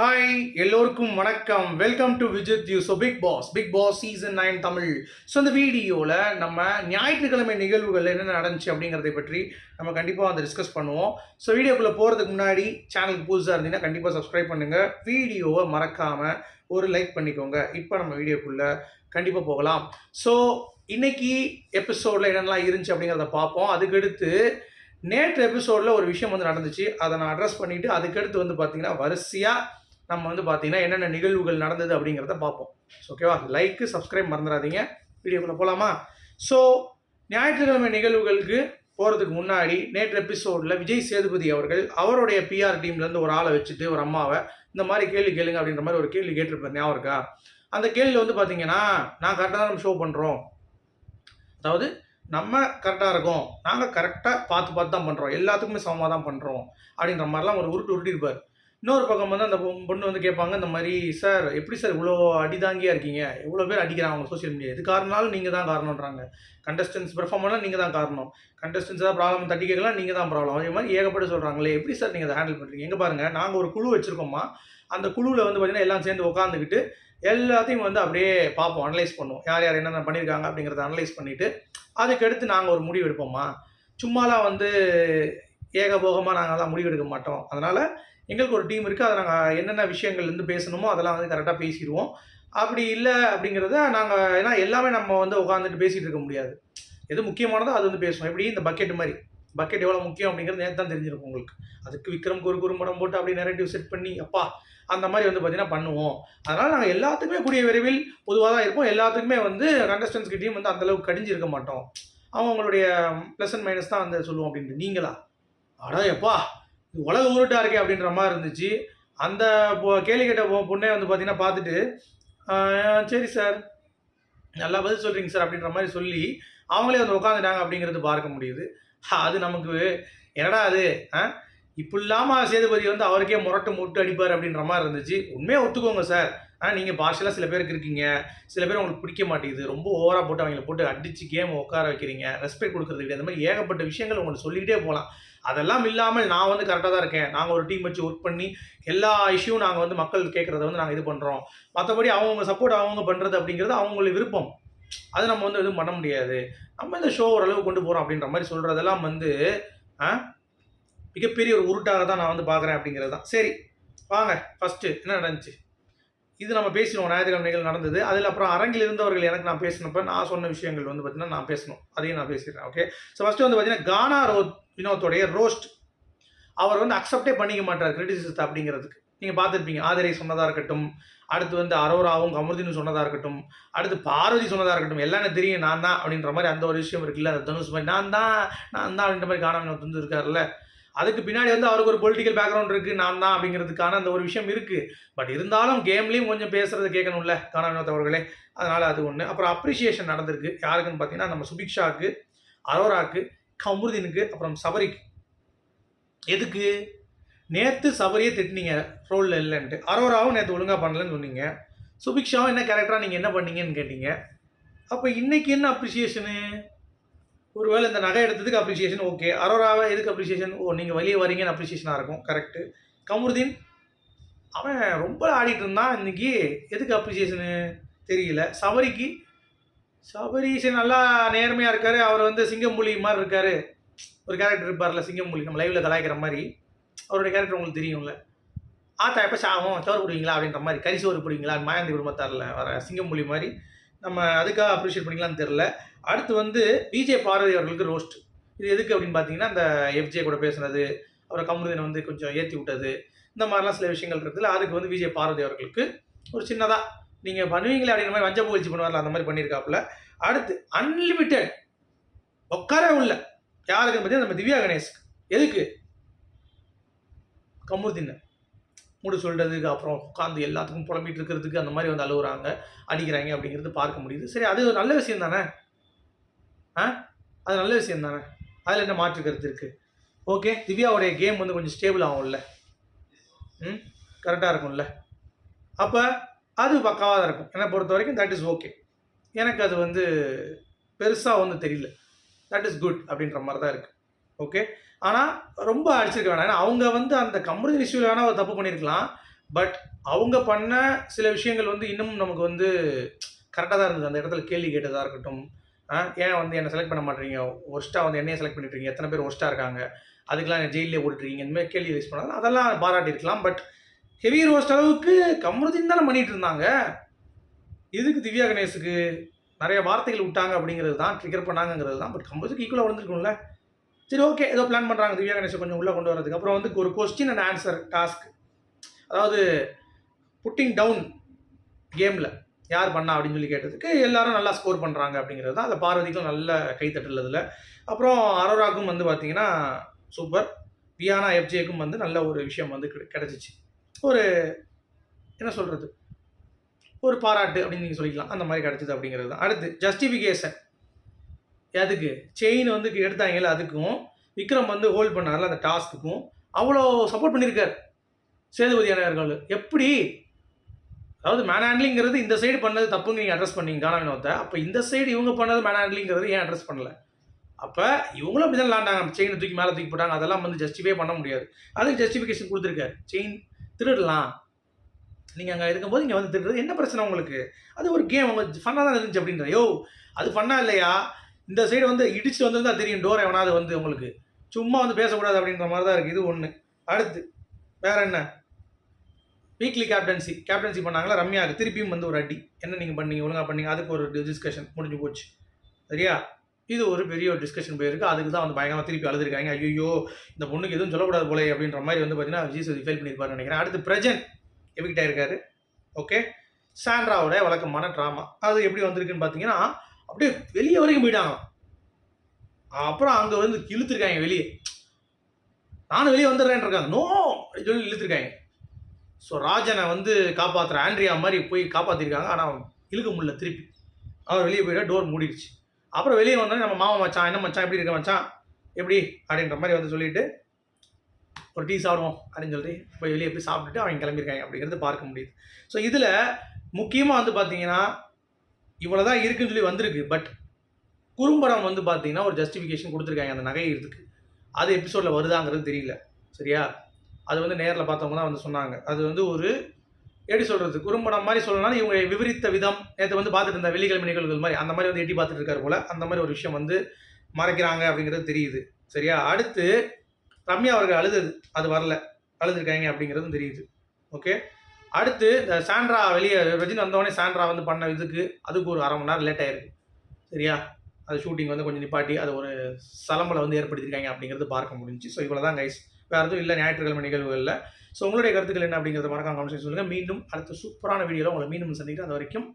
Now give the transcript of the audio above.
Hi எல்லோருக்கும் வணக்கம். Welcome to Vijith you so Bigg Boss Bigg Boss season nine Tamil. So இந்த வீடியோவில் நம்ம ஞாயிற்றுக்கிழமை நிகழ்வுகள் என்ன நடந்துச்சு அப்படிங்கிறதை பற்றி நம்ம கண்டிப்பாக வந்து டிஸ்கஸ் பண்ணுவோம். ஸோ வீடியோக்குள்ளே போகிறதுக்கு முன்னாடி சேனலுக்கு புதுசாக இருந்தீங்கன்னா கண்டிப்பாக சப்ஸ்கிரைப் பண்ணுங்கள் வீடியோவை மறக்காமல் ஒரு லைக் பண்ணிக்கோங்க. இப்போ நம்ம வீடியோக்குள்ளே கண்டிப்பாக போகலாம். ஸோ இன்னைக்கு எபிசோடில் என்னென்னலாம் இருந்துச்சு அப்படிங்கிறத பார்ப்போம். அதுக்கடுத்து நேற்று எபிசோடில் ஒரு விஷயம் வந்து நடந்துச்சு. அதை நான் அட்ரஸ் பண்ணிவிட்டு அதுக்கடுத்து வந்து பார்த்தீங்கன்னா வரிசையாக நம்ம வந்து பார்த்தீங்கன்னா என்னென்ன நிகழ்வுகள் நடந்தது அப்படிங்கிறத பார்ப்போம். ஓகேவா லைக்கு சப்ஸ்கிரைப் மறந்துடாதீங்க. வீடியோக்குள்ளே போகலாமா ஸோ ஞாயிற்றுக்கிழமை நிகழ்வுகளுக்கு போகிறதுக்கு முன்னாடி நேற்று எபிசோடில் விஜய் சேதுபதி அவர்கள் அவருடைய பிஆர் டீம்லேருந்து ஒரு ஆளை வச்சுட்டு ஒரு அம்மாவை இந்த மாதிரி கேள்வி கேளுங்க அப்படின்ற மாதிரி ஒரு கேள்வி கேட்டிருப்பார். ஞாபகம் இருக்கா? அந்த கேள்வியில் வந்து பார்த்தீங்கன்னா நான் கரெக்டாக நம்ம ஷோ பண்ணுறோம் அதாவது நம்ம கரெக்டாக இருக்கோம். நாங்கள் கரெக்டாக பார்த்து பார்த்து தான் பண்ணுறோம் எல்லாத்துக்குமே சமமாக தான் பண்ணுறோம் அப்படின்ற மாதிரிலாம் ஒரு உருட்டு உருட்டிருப்பார். இன்னொரு பக்கம் வந்து அந்த பொ- பொண்ணு வந்து கேட்பாங்க இந்த மாதிரி சார் எப்படி சார் இவ்வளோ அடிதாங்கியாக இருக்கீங்க? இவ்வளோ பேர் அடிக்கிறாங்க அவங்க சோஷியல் மீடியா எது காரணாலும் நீங்கள் தான் காரணம்ன்றாங்க. கண்டஸ்டன்ஸ் பெர்ஃபார்ம் பண்ணால் நீங்கள் தான் காரணம். கண்டஸ்டன்ஸ் தான் ப்ராப்ளம் தட்டி கேட்கலாம் நீங்கள் தான் ப்ராப்ளம் அதே மாதிரி ஏகப்பட்ட சொல்கிறாங்களே எப்படி சார் நீங்கள் அதை ஹேண்டில் பண்ணுறீங்க எங்கே பாருங்கள் நாங்கள் ஒரு குழு வச்சுருக்கோமா அந்த குழுவில் வந்து பார்த்தீங்கன்னா எல்லாம் சேர்ந்து உட்காந்துக்கிட்டு எல்லாத்தையும் வந்து அப்படியே பார்ப்போம் அனலைஸ் பண்ணுவோம். யார் யார் என்னென்ன பண்ணியிருக்காங்க அப்படிங்கிறத அனலைஸ் பண்ணிவிட்டு அதுக்கடுத்து நாங்கள் ஒரு முடிவு எடுப்போமா சும்மாலாம் வந்து ஏகபோகமாக நாங்கள்லாம் முடிவு எடுக்க மாட்டோம். அதனால் எங்களுக்கு ஒரு டீம் இருக்குது அதை நாங்கள் என்னென்ன விஷயங்கள்லேருந்து பேசணுமோ அதெல்லாம் வந்து கரெக்டாக பேசிடுவோம். அப்படி இல்லை அப்படிங்கிறத நாங்கள் ஏன்னா எல்லாமே நம்ம வந்து உட்காந்துட்டு பேசிகிட்டு இருக்க முடியாது. எது முக்கியமானதோ அது வந்து பேசுவோம். எப்படி இந்த பக்கெட் மாதிரி. பக்கெட் எவ்வளோ முக்கியம் அப்படிங்கிறது நேற்று தான் தெரிஞ்சிருக்கும் உங்களுக்கு. அதுக்கு விக்ரம் குறு குறும்படம் போட்டு அப்படி நெரேட்டிவ் செட் பண்ணி அப்பா அந்த மாதிரி வந்து பார்த்தீங்கன்னா பண்ணுவோம். அதனால் நாங்கள் எல்லாத்துக்குமே கூடிய விரைவில் பொதுவாக தான் இருப்போம். எல்லாத்துக்குமே வந்து கண்டஸ்டன்ஸ் டீம் வந்து அந்த அளவுக்கு கடிஞ்சிருக்க மாட்டோம். அவங்களுடைய ப்ளஸ் அண்ட் மைனஸ் தான் வந்து சொல்லுவோம் அப்படின்ட்டு. நீங்களா? அடா எப்பா உலக உருட்டா இருக்கே அப்படின்ற மாதிரி இருந்துச்சு. அந்த கேள்வி கேட்ட பொண்ணே வந்து பார்த்தீங்கன்னா பார்த்துட்டு சரி சார். நல்லா பதில் சொல்கிறீங்க சார் அப்படின்ற மாதிரி சொல்லி அவங்களே வந்து உட்காந்துட்டாங்க அப்படிங்கிறது பார்க்க முடியுது. அது நமக்கு என்னடா அது? ஆ? இப்படி இல்லாமல் சேதுபதி வந்து அவருக்கே முரட்டு முட்டு அடிப்பார் அப்படின்ற மாதிரி இருந்துச்சு. உண்மையாக ஒத்துக்கோங்க சார். ஆனால் நீங்கள் பார்ஷலாக சில பேருக்கு இருக்கீங்க. சில பேர் உங்களுக்கு பிடிக்க மாட்டேங்குது. ரொம்ப ஓவராக போட்டு அவங்கள போட்டு அடித்து கேம் உட்கார வைக்கிறீங்க. ரெஸ்பெக்ட் கொடுக்குறது கிடையாது. அந்த மாதிரி ஏகப்பட்ட விஷயங்கள் உங்களுக்கு சொல்லிக்கிட்டே போகலாம் அதெல்லாம் இல்லாமல் நான் வந்து கரெக்டாக தான் இருக்கேன். நாங்கள் ஒரு டீம் வச்சு ஒர்க் பண்ணி எல்லா இஷ்யூவும் நாங்கள் வந்து மக்கள் கேட்குறத வந்து நாங்கள் இது பண்ணுறோம் மற்றபடி அவங்க சப்போர்ட் அவங்க பண்ணுறது அப்படிங்கிறது அவங்களுடைய விருப்பம். அது நம்ம வந்து எதுவும் பண்ண முடியாது. நம்ம இந்த ஷோ ஓரளவு கொண்டு போகிறோம் அப்படின்ற மாதிரி சொல்கிறதெல்லாம் வந்து ஆ மிகப்பெரிய ஒரு உருட்டாக தான் நான் வந்து பார்க்குறேன் அப்படிங்கிறது தான். சரி வாங்க ஃபஸ்ட்டு என்ன நடந்துச்சு? இது நம்ம பேசினோம் ஞாயிற்றுக்கிழமைகள் நடந்தது. அதில் அப்புறம் அரங்கில் இருந்தவர்கள் எனக்கு நான் பேசினப்ப நான் சொன்ன விஷயங்கள் வந்து பார்த்தீங்கன்னா நான் பேசணும். அதையும் நான் பேசிடுறேன் ஓகே ஸோ ஃபஸ்ட்டு வந்து பார்த்தீங்கன்னா கானா ரோ வினோத்தோடைய ரோஸ்ட் அவர் வந்து அக்செப்டே பண்ணிக்க மாட்டார் கிரிட்டிசிசத்தை அப்படிங்கிறதுக்கு. நீங்கள் பார்த்துருப்பீங்க ஆதிரை சொன்னதாக இருக்கட்டும் அடுத்து வந்து அரோராவும் கமருதீனும் சொன்னதாக இருக்கட்டும் அடுத்து பார்வதி சொன்னதாக இருக்கட்டும் எல்லாமே தெரியும் நான் தான் அப்படின்ற மாதிரி அந்த ஒரு விஷயம் இருக்குல்ல அந்த தனுஷ் மாதிரி நான் தான் நான் தான் அப்படின்ற மாதிரி கானா வினோத் வந்து இருக்காருல்ல. அதுக்கு பின்னாடி வந்து அவருக்கு ஒரு பொலிட்டிக்கல் பேக்ரவுண்ட் இருக்குது நான் தான் அப்படிங்கிறதுக்கான அந்த ஒரு விஷயம் இருக்குது பட் இருந்தாலும் கேம்லேயும் கொஞ்சம் பேசுகிறத கேட்கணும்ல கானா வினோத் அவர்களே. அதனால் அது ஒன்று அப்புறம் அப்ரிசியேஷன் நடந்திருக்கு. யாருக்குன்னு பார்த்தீங்கன்னா நம்ம சுபிக்ஷாக்கு அரோராக்கு கமருதீனுக்கு அப்புறம் சபரிக்கு. எதுக்கு? நேற்று சபரியே திட்டினீங்க ரோலில் இல்லைன்ட்டு. அரோராவும் நேற்று ஒழுங்காக பண்ணலன்னு சொன்னீங்க. சுபிக்ஷாவும் என்ன கேரக்டராக நீங்கள் என்ன பண்ணீங்கன்னு கேட்டீங்க. அப்போ இன்றைக்கி என்ன அப்ரிசியேஷனு ஒருவேளை இந்த நகை எடுத்ததுக்கு அப்ரிசியேஷன் ஓகே அரோராவை எதுக்கு அப்ரிசியேஷன் ஓ நீங்கள் வெளியே வரீங்கன்னு அப்ரிசியேஷனாக இருக்கும். கரெக்டு கமருதீன் அவன் ரொம்ப ஆடிட்டு இருந்தான் இன்னைக்கு. எதுக்கு அப்ரிசியேஷனு தெரியல. சபரிக்கு சபரி நல்லா நேர்மையாக இருக்கார். அவர் வந்து சிங்கம்புலி மாதிரி இருக்கார். ஒரு கேரக்டர் இருப்பார்ல சிங்கம்புலி. நம்ம லைவில் கலாய்க்கிற மாதிரி. அவருடைய கேரக்டர் உங்களுக்கு தெரியும்ல. ஆத்தா எப்போ சாகும் தவறு பிடிங்களா அப்படின்ற மாதிரி. கரிசோறு பிடிங்களா போடுவீங்களா மாயாந்தி குடும்பத்தாரில் வர சிங்கம்புலி மாதிரி. நம்ம அதுக்காக அப்ரிஷியேட் பண்ணிக்கலாம்னு தெரில அடுத்து வந்து விஜே பாரதி அவர்களுக்கு ரோஸ்ட் இது எதுக்கு அப்படின்னு பார்த்தீங்கன்னா அந்த எஃப்ஜே கூட பேசுனது அப்புறம் கமருதீனை வந்து கொஞ்சம் ஏற்றி விட்டது இந்த மாதிரிலாம் சில விஷயங்கள் இருக்குல்ல அதுக்கு வந்து விஜய் பார்வதி அவர்களுக்கு ஒரு சின்னதாக நீங்கள் பண்ணுவீங்களே அப்படிங்கிற மாதிரி வஞ்ச புகழ்ச்சி பண்ணுவார்ல அந்த மாதிரி பண்ணியிருக்காப்புல. அடுத்து அன்லிமிட்டெட் உட்காரவே உள்ள. யாருக்குன்னு பார்த்தீங்கன்னா நம்ம திவ்யா கணேஷ் எதுக்கு? கமுர்தின்னு மூடு சொல்கிறதுக்கு அப்புறம் உட்காந்து எல்லாத்துக்கும் புலம்பிட்டு இருக்கிறதுக்கு அந்த மாதிரி வந்து அழுகுறாங்க அடிக்கிறாங்க அப்படிங்கிறது பார்க்க முடியுது. சரி அது ஒரு நல்ல விஷயம் தானே? ஆ? அது நல்ல விஷயம் தானே. அதில் என்ன மாற்று கருத்து இருக்குது ஓகே திவ்யாவுடைய கேம் வந்து கொஞ்சம் ஸ்டேபிள் ஆகும்ல. ம்? கரெக்டாக இருக்கும்ல. அப்போ அது பக்காவாக தான் இருக்கும். என்னை பொறுத்த வரைக்கும் தட் இஸ் ஓகே எனக்கு அது வந்து பெருசாக ஒன்றும் தெரியல. தட் இஸ் குட் அப்படின்ற மாதிரி தான் இருக்குது ஓகே ஆனால் ரொம்ப அடிச்சிருக்க வேணாம். ஏன்னா அவங்க வந்து அந்த கம்யூனிட்டி இஷ்யூவில் வேணால் ஒரு தப்பு பண்ணியிருக்கலாம் பட் அவங்க பண்ண சில விஷயங்கள் வந்து இன்னமும் நமக்கு வந்து கரெக்டாக தான் இருந்தது. அந்த இடத்துல கேள்வி கேட்டதாக இருக்கட்டும் ஏன் வந்து என்னை செலக்ட் பண்ண மாட்டீங்க ஒர்ஸ்ட்டாக வந்து என்னையே செலக்ட் பண்ணிட்டுருக்கீங்க எத்தனை பேர் ஒர்ஸ்ட்டாக இருக்காங்க? அதுக்கெல்லாம் ஜெயிலே ஓடிட்டுருக்கீங்க இந்த மாதிரி கேள்வி ரைஸ் பண்ணலாம் அதெல்லாம் பாராட்டியிருக்கலாம் பட் ஹெவி ரோஸ்ட் அளவுக்கு கமருதீன் தானே பண்ணிட்டு இருந்தாங்க? எதுக்கு திவ்யா கணேஷுக்கு நிறைய வார்த்தைகள் விட்டாங்க அப்படிங்கிறது தான் ட்ரிகர் பண்ணாங்கிறது தான். பட் கம்பதுக்கு ஈக்குவலாக வந்திருக்கும்ல சரி ஓகே ஏதோ பிளான் பண்ணுறாங்க திவ்யா கணேஷை கொஞ்சம் உள்ளே கொண்டு வரதுக்கு அப்புறம் வந்து ஒரு கொஸ்டின் அண்ட் ஆன்சர் டாஸ்க் அதாவது புட்டிங் டவுன் கேமில் யார் பண்ணா அப்படின்னு சொல்லி கேட்டதுக்கு எல்லாரும் நல்லா ஸ்கோர் பண்ணுறாங்க அப்படிங்கிறது தான். அதில் பார்வதிக்கும் நல்ல கைத்தட்டல் அதில். அப்புறம் அரோராக்கும் வந்து பார்த்தீங்கன்னா சூப்பர் வியானா எஃப்ஜேக்கும் வந்து நல்ல ஒரு விஷயம் வந்து கிடச்சிச்சு. ஒரு என்ன சொல்கிறது ஒரு பாராட்டு அப்படின்னு நீங்கள் சொல்லிக்கலாம். அந்த மாதிரி கிடச்சிது அப்படிங்கிறது தான். அடுத்து ஜஸ்டிஃபிகேஷன் எதுக்கு? செயின் வந்து எடுத்தாங்கல்ல அதுக்கும். விக்ரம் வந்து ஹோல்ட் பண்ணார்ல அந்த டாஸ்க்குக்கும் அவ்வளோ சப்போர்ட் பண்ணியிருக்கார் சேதுபதி அணையர்கள் எப்படி? அதாவது மேன் ஹேண்ட்லிங்கிறது இந்த சைடு பண்ணது தப்புங்க நீங்கள் அட்ரஸ் பண்ணீங்க காண வினோத்தை அப்போ இந்த சைடு இவங்க பண்ணது மேன் ஹேண்ட்லிங்கிறது ஏன் அட்ரஸ் பண்ணல? அப்போ இவங்களும் அப்படி தான் விளாண்டாங்க செயினை தூக்கி மேலே தூக்கி போட்டாங்க. அதெல்லாம் வந்து ஜஸ்டிஃபை பண்ண முடியாது. அதுக்கு ஜஸ்டிஃபிகேஷன் கொடுத்துருக்காரு. செயின் திருடலாம். நீங்கள் அங்கே இருக்கும்போது இங்கே வந்து திருடுறது என்ன பிரச்சனை உங்களுக்கு? அது ஒரு கேம் அவங்க ஃபன்னாக தான் இருந்துச்சு அப்படின்ற. யோ அது ஃபன்னாக இல்லையா? இந்த சைடு வந்து இடிச்சு வந்திருந்தா தெரியும். டோர் எவனாவது வந்து உங்களுக்கு. சும்மா வந்து பேசக்கூடாது அப்படின்ற மாதிரி தான் இருக்குது இது ஒன்று அடுத்து வேற என்ன? வீக்லி கேப்டன்சி கேப்டன்சி பண்ணாங்களா? ரம்யாவுக்கு திருப்பியும் வந்து ஒரு அடி. என்ன நீங்கள் பண்ணீங்க? ஒழுங்காக பண்ணீங்க. அதுக்கு ஒரு டிஸ்கஷன் முடிஞ்சு போச்சு. சரியா? இது ஒரு பெரிய ஒரு டிஸ்கஷன் போயிருக்கு. அதுக்கு தான் வந்து பயங்கரமாக திருப்பி அழுதுருக்காங்க. ஐயோ இந்த பொண்ணுக்கு எதுவும் சொல்லக்கூடாது போல அப்படின்ற மாதிரி வந்து பார்த்தீங்கன்னா விஜய் சேதுபதி ஃபெயில் பண்ணியிருப்பாருன்னு நினைக்கிறேன். அடுத்து பிரஜன் எவிக்ட் ஆயிருக்காரு ஓகே சாண்ட்ராவோட வழக்கமான ட்ராமா அது எப்படி வந்திருக்குன்னு பார்த்தீங்கன்னா அப்படியே வெளியே வரைக்கும் போயிட்டாங்க அப்புறம் அங்கே வந்து இழுத்துருக்காங்க வெளியே. நானும் வெளியே வந்துடுறேன் இருக்காங்க நோ! அப்படின்னு சொல்லி இழுத்துருக்காங்க. ஸோ ராஜனை வந்து காப்பாற்றுற ஆண்ட்ரியா மாதிரி போய் காப்பாற்றிருக்காங்க ஆனால் இழுக்க முடியல திருப்பி. அவர் வெளியே போயிட்டா டோர் மூடிடுச்சு. அப்புறம் வெளியே வந்தோடனே நம்ம மாமா மச்சான் என்ன மச்சான் எப்படி இருக்க மச்சான்? எப்படி? அப்படின்ற மாதிரி வந்து சொல்லிட்டு ஒரு டீ சாப்பிடுவோம் அப்படின்னு சொல்லி போய் வெளியே போய் சாப்பிட்டுட்டு அவங்க கிளம்பியிருக்காங்க அப்படிங்கிறது பார்க்க முடியுது. ஸோ இதில் முக்கியமாக வந்து பார்த்தீங்கன்னா இவ்வளோ தான் இருக்குன்னு சொல்லி வந்திருக்கு. பட் குறும்படம் வந்து பார்த்தீங்கன்னா ஒரு ஜஸ்டிஃபிகேஷன் கொடுத்துருக்காங்க அந்த நகை இதுக்கு அது எபிசோடில் வருதாங்கிறது தெரியல. சரியா? அது வந்து நேரில் பார்த்தவங்க தான் வந்து சொன்னாங்க. அது வந்து ஒரு எப்படி சொல்கிறது குறும்படம் மாதிரி சொல்லலாம் இவங்க விவரித்த விதம் நேற்று வந்து பார்த்துட்டு இருந்த வெள்ளிக்கிழமை நிகழ்வுகள் மாதிரி அந்த மாதிரி வந்து எட்டி பார்த்துட்டு இருக்காரு போல அந்த மாதிரி ஒரு விஷயம் வந்து மறைக்கிறாங்க அப்படிங்கிறது தெரியுது. சரியா? அடுத்து ரம்யா அவர்கள் அழுதுது அது வரல. அழுதுருக்காங்க அப்படிங்கிறதும் தெரியுது. ஓகே? அடுத்து இந்த சாண்ட்ரா வெளியே ரஜினி வந்தவொடனே சாண்ட்ரா வந்து பண்ண இதுக்கு அதுக்கு ஒரு அரை மணி நேரம் லேட் ஆயிருக்கு. சரியா? அது ஷூட்டிங் வந்து கொஞ்சம் நிப்பாட்டி அது ஒரு சலம்பலை வந்து ஏற்படுத்தியிருக்காங்க அப்படிங்கிறது பார்க்க முடிஞ்சுச்சு. ஸோ இவ்வளோ தான் கைஸ் வேறு எதுவும் இல்லை ஞாயிற்றுக்கிழமை நிகழ்வுகளில். ஸோ உங்களுடைய கருத்துக்கள் என்ன அப்படிங்கிறத மறக்காம கமெண்ட் சொல்லுங்கள் மீண்டும் அடுத்த சூப்பரான வீடியோவில் உங்களை மீண்டும் சந்திக்கிறேன். அது வரைக்கும்